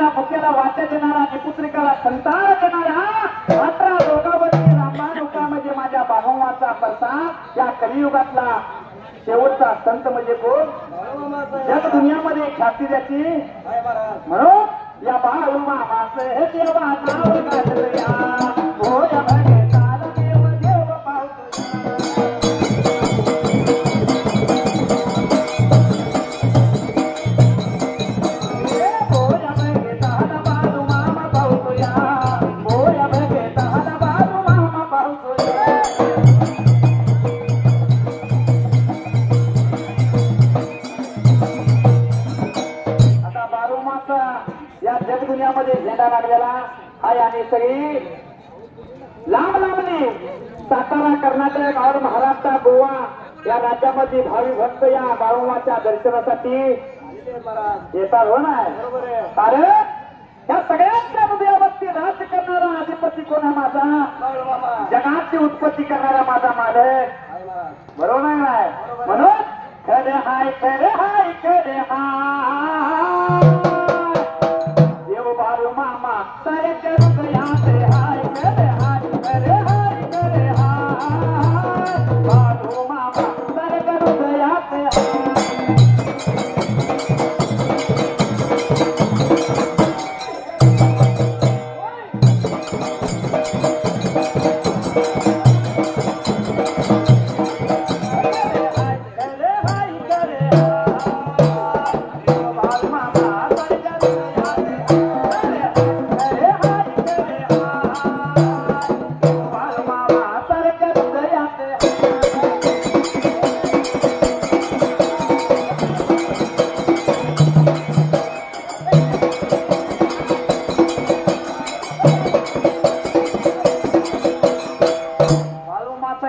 पाय देणारा मुख्याला वाचा देणारा निपुत्रिकाला संतार देणारा अठरा दोघावरती रामानुका म्हणजे माझ्या बाहुमाचा प्रसाद या कलियुगातला शेवटचा संत म्हणजे कोण? बाळूमामाचं जग दुनियामध्ये ख्याती द्याची म्हणून या बाळू मामाचं हे देवा नाव हो या या जगदुनियामध्ये झेंडा लागलेला आहे आणि सगळी लांब लांबने सातारा कर्नाटक और महाराष्ट्र गोवा या राज्यामध्ये भावी भक्त या बाळोमाच्या दर्शनासाठी येतात हो ना? कारण या सगळ्यांच्या हृदयावरती राज्य करणारा अधिपती कोण आहे माझा? जगाची उत्पत्ती करणारा माझा मालक. बरोबर आहे ना? म्हणून खरे हाय खरे हाय खरे हाय.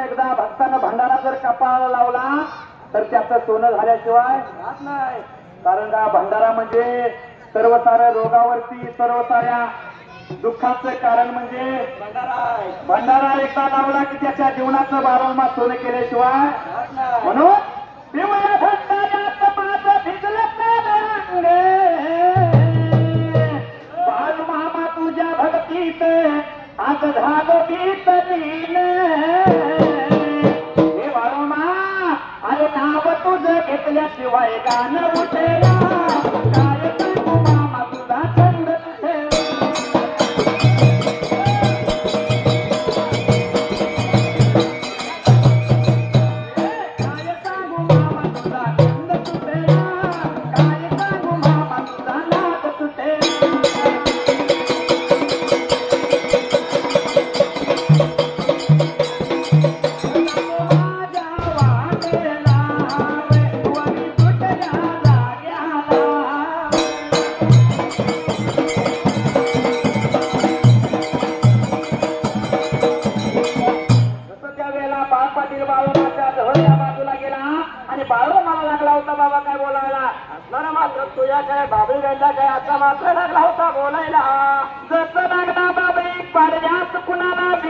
एकदा भक्तानं भंडारा जर कपाळाला लावला तर त्याचं सोनं झाल्याशिवाय राहत नाही. कारण का भंडारा म्हणजे सर्व साऱ्या रोगावरती सर्व साऱ्या दुःखाचं कारण म्हणजे भंडारा भंडारा एकदा लावला की त्याच्या जीवनाचं बारंबार सोनं केल्याशिवाय म्हणून पिवळ्या भंडाऱ्यात माझं भिजलं अंगे मामा तुझ्या भक्तीत आज झालो गीत लीन हे बाळू अरे नाव तुझं घेतल्याशिवाय गाणं उठेला काय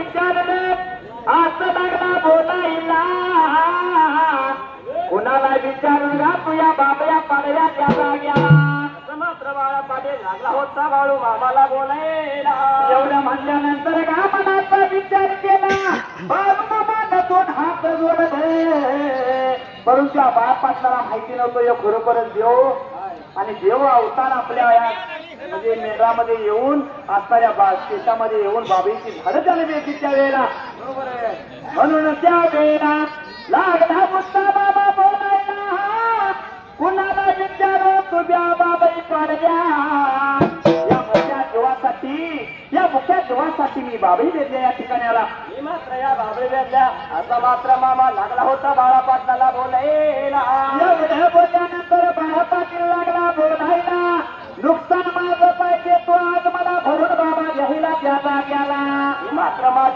विचारलं. असं लागला बोलायला कुणाला विचारून गा तुया बाबया पाडल्या त्या जाग्याला. असं मात्र बाळा पाटील लागला होता बाळू मामाला बोलायला. एवढं म्हणल्यानंतर का मनाचा विचार केला. मामानं दोन हात जोडले परंतु बाळ पाटलाला माहिती नव्हतं खरोखरच देव. आणि देव अवतार आपल्या म्हणजे मेघामध्ये येऊन असणाऱ्या बा शेतामध्ये येऊन बाबीची झाडं त्याला मिळतील त्या वेळेला बरोबर आहे. म्हणून त्या वेळेला लागला मुद्दा बाबा बोलायला कुणाला विचारो तुझ्या बाबाई पाडल्या या मोठ्या जीवासाठी या मुख्या जीवासाठी मी बाबाई वेधल्या या ठिकाणाला मी मात्र या बाबळी वेधल्या आता मात्र मामा लागला होता बाळा पाटलाला बोलायला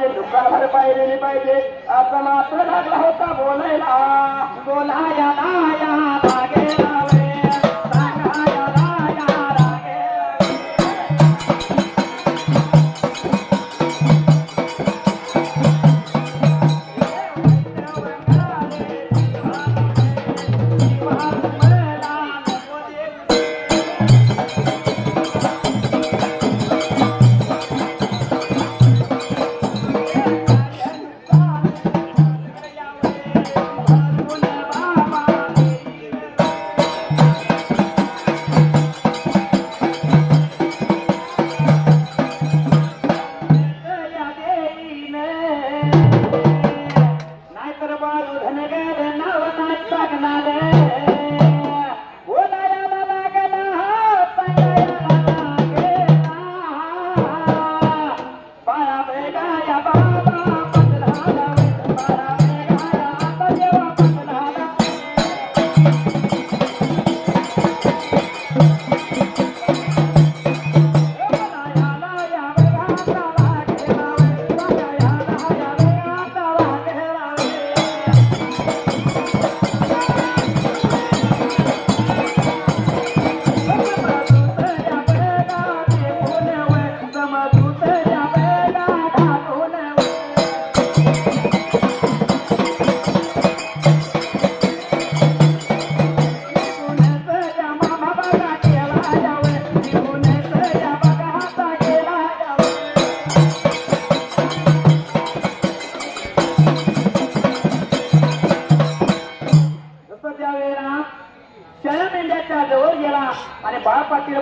दुकानदार माझे नुकसान पाहिजे असं मात्र लागला होता बोलायला. बोलाया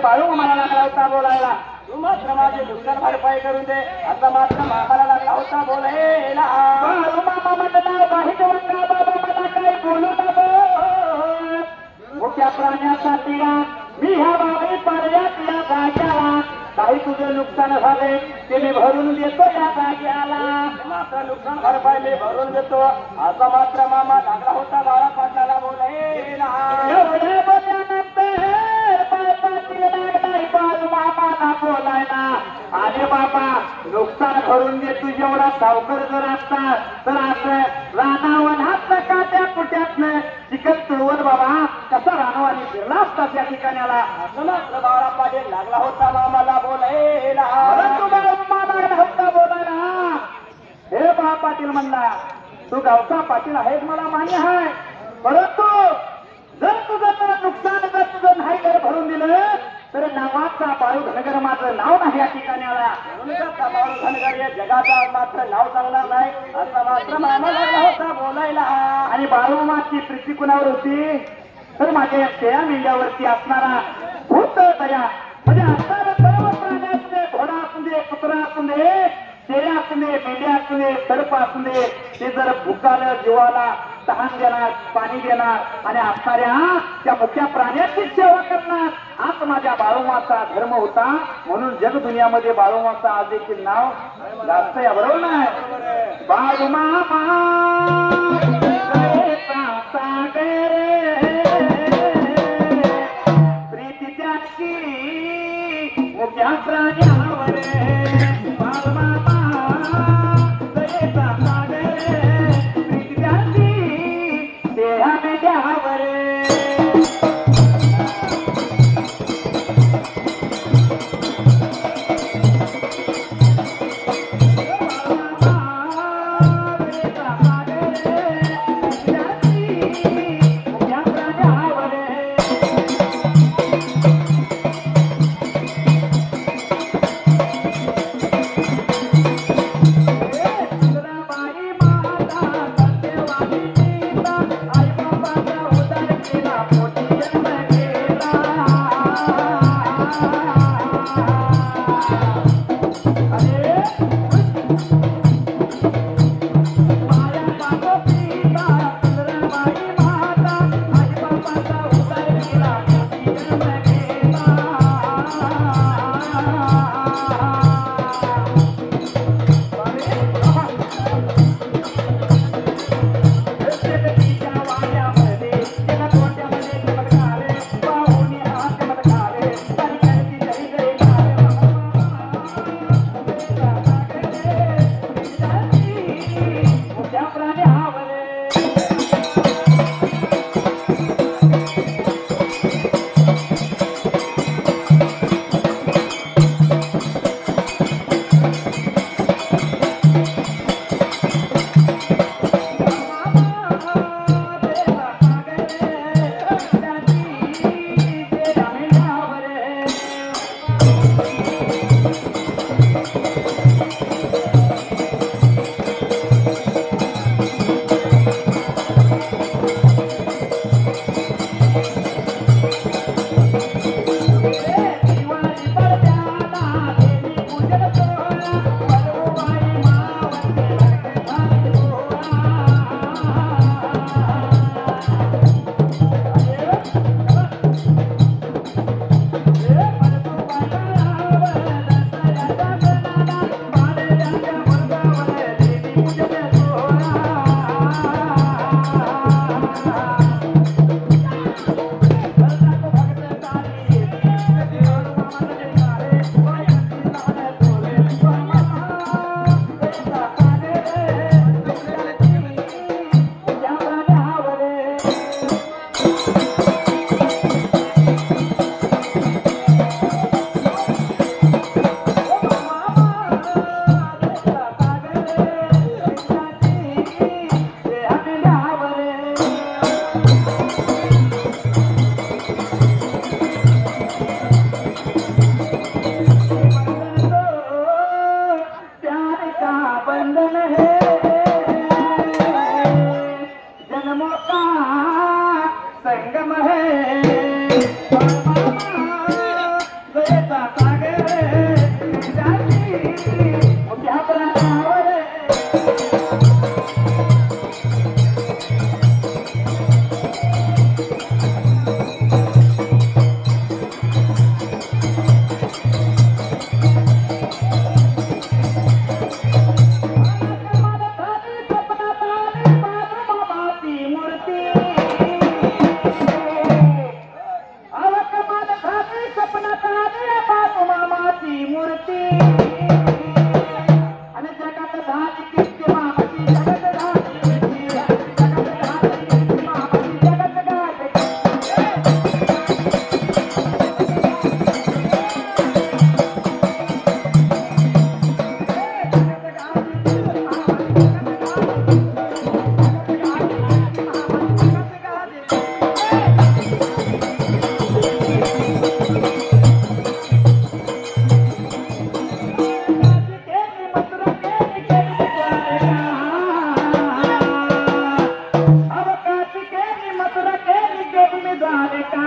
बाळ मामाला लागला होता बोलायला. तू मात्र माझे नुकसान भरपाई करून दे. असं मात्र मामाला लागला होता बोलायला. बाळू मामा म्हणला बाहेर वंगा बाबा मला काही बोलू नको. मुख्या प्राण्यासाठी ना मी ह्या बाबी पर्यात या जाग्याला काही तुझं नुकसान झाले ते मी भरून देतो या जाग्याला मात्र नुकसान भरपाई मी भरून देतो. असा मात्र मामा लागला होता बाळा पाटलाला बोलायला. बोलायला अरे बाबा नुकसान करून दे तू जेवढा सावकर जर असता तर असं रानावन हात का त्या कुट्यातनं चिकन तुळवत बाबा कसा रानावानी फिरला असता त्या ठिकाणाला असं मात्र बाळा पाटील लागला होता मामाला बोलायला. परंतु मामा होता बोलायला. हे बा पाटील म्हणला तू गावचा पाटील आहेस मला मान्य आहे. परंतु जर तुझं तर नुकसान जर तुझं नाही घर भरून दिलं तर नावाचा बाळू धनगर माझं नाव नाही या ठिकाणी आला. बाळू धनगर या जगाचा मात्र नाव सांगणार नाही असा मात्र मामा लागला होता बोलायला. आणि बाळूमाची प्रीती कुणावर होती? तर माझ्या या शेळ्या मेंढ्यावरती असणारा भूत दया म्हणजे असणारं सर्व प्राणी असू दे घोडा असू दे कुत्रा असू दे शेळ्या असू दे मेंढ्या असू दे सर्प असू दे ते जर भुकालं जीवाला तहान देणार पाणी देणार आणि असणाऱ्या त्या मुख्या प्राण्याची सेवा करणार. हाच माझ्या बाळूमाचा धर्म होता. म्हणून जग दुनियामध्ये बाळूमाचा आज देखील नाव जास्त या बरोबर नाही बाळूमामा सागर प्रीती त्याची मुख्या प्राण्यावर बाळमा. Bye.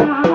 Ah.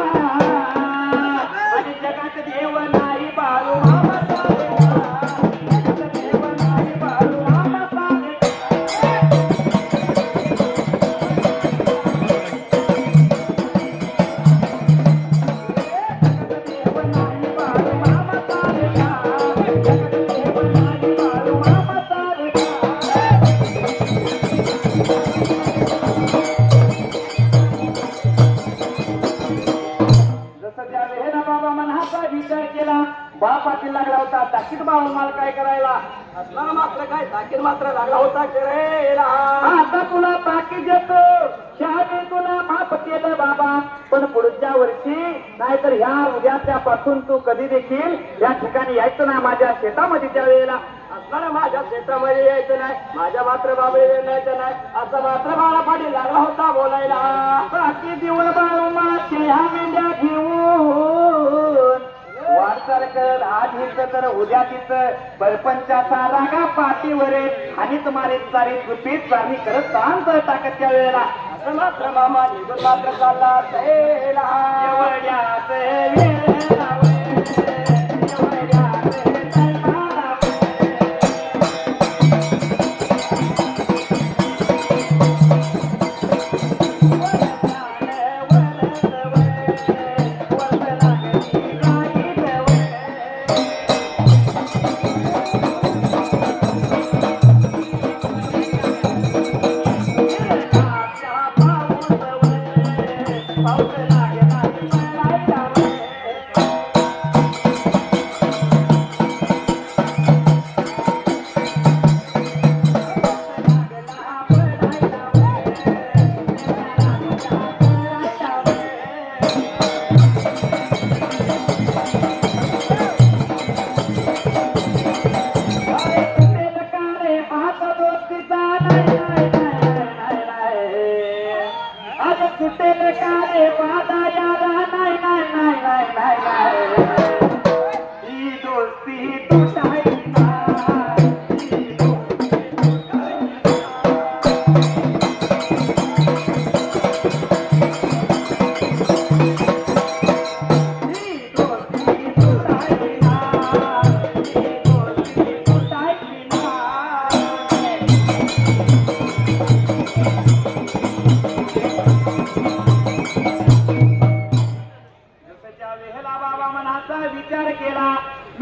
आता तुला ताकीद देतो. शाळेत तुला माफ केलं बाबा. पण पुढच्या वर्षी नाहीतर ह्या उद्याच्या पासून तू कधी देखील या ठिकाणी यायचं ना माझ्या शेतामध्ये त्या वेळेला. असला माझ्या शेतामध्ये यायचं नाही. माझ्या मात्र बाबळे यायचं नाही. असं मात्र बाळा पाटील लागला होता बोलायला. बाकी दिवळ बाळू ह्या मेंढ्या घेऊन. वाटचाल करत आज हिच तर उद्या तिचं. बलपंचाचा रागा पाठीवर. आणि तुम्हाला सारी गुपित चारणी करत ताण तर टाकत त्या वेळेला. असं मात्र मामा निघून मात्र चालला.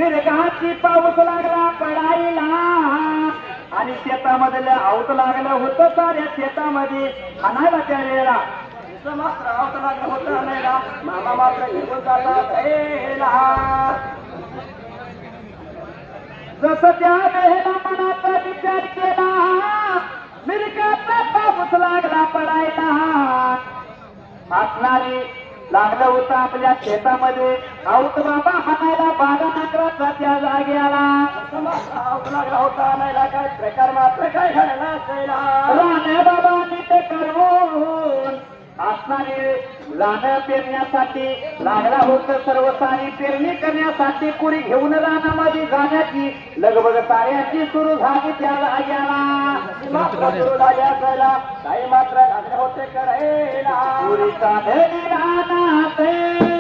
मिरगाची पाऊस लागला पडायला आणि शेतामधलं आवत लागलं होतं साऱ्या शेतामध्ये. आणायला त्या वेळेला मात्र आवत लागलं होतं आणायला. मामा मात्र निघून चालला तैला. जसं त्या वेळेला मनाचा विचार केला मिरगाचा पाऊस लागला पडायला. असणारी लागलं होतं आपल्या शेतामध्ये. आऊत बाबा हाणायला बारा नकराचा त्या जाग्याला लागला होता नाही ना काय प्रकार मात्र काय घडला तैला. राणे बाबा नीट करून असणारे रानं पेरण्यासाठी लागला होत सर्व सारी पेरणी करण्यासाठी कुणी घेऊन रानामध्ये जाण्याची लगबग साऱ्याची सुरू झाली त्या जाग्याला सुरू झाली असायला काही मात्र लागले होते करायला पुरीचा धनी रानाते